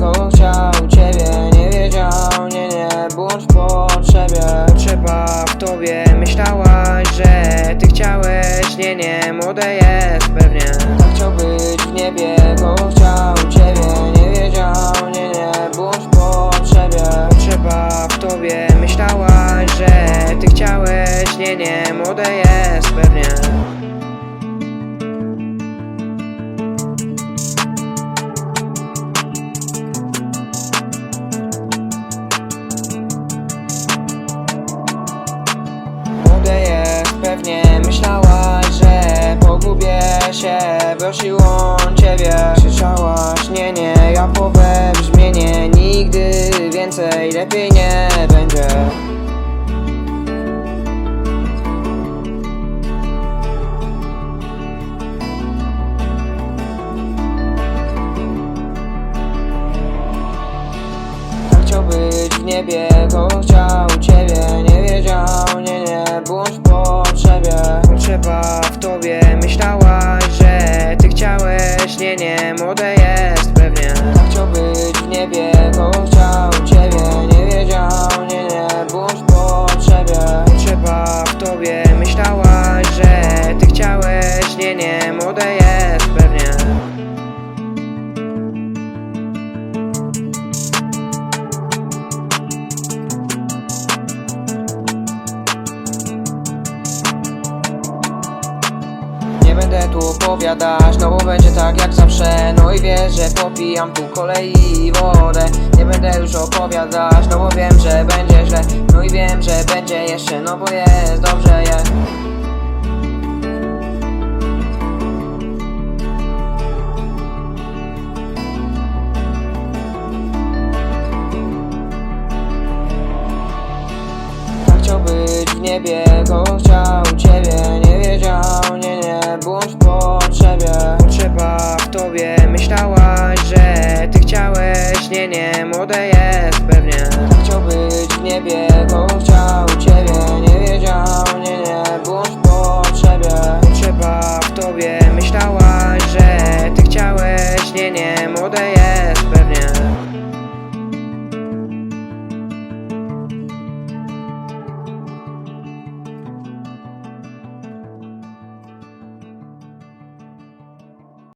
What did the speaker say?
kogo chciał ciebie Nie wiedział, nie, nie, błąd w potrzebie. Trzeba w tobie, myślałaś, że ty chciałeś Nie, nie, młode jest pewnie. Tak chciał być w niebie, kogo chciał ciebie Nie wiedział, nie, nie, błąd w potrzebie. Trzeba w tobie, myślałaś, że ty chciałeś Nie, nie, młode jest niebie, kogo chciał ciebie Nie wiedział, nie, nie, bądź w potrzebie. Trzeba w tobie myślałaś, że ty chciałeś Nie, nie, młode jest będę tu opowiadać, no bo będzie tak jak zawsze. No i wiesz, że popijam tu kolei wodę. Nie będę już opowiadać, no bo wiem, że będzie źle. No i wiem, że będzie jeszcze, no bo jest dobrze, jest. Tak chciał być w niebie, kogo chciał potrzebie Trzeba w tobie. Myślałaś, że ty chciałeś. Nie, nie, młode jest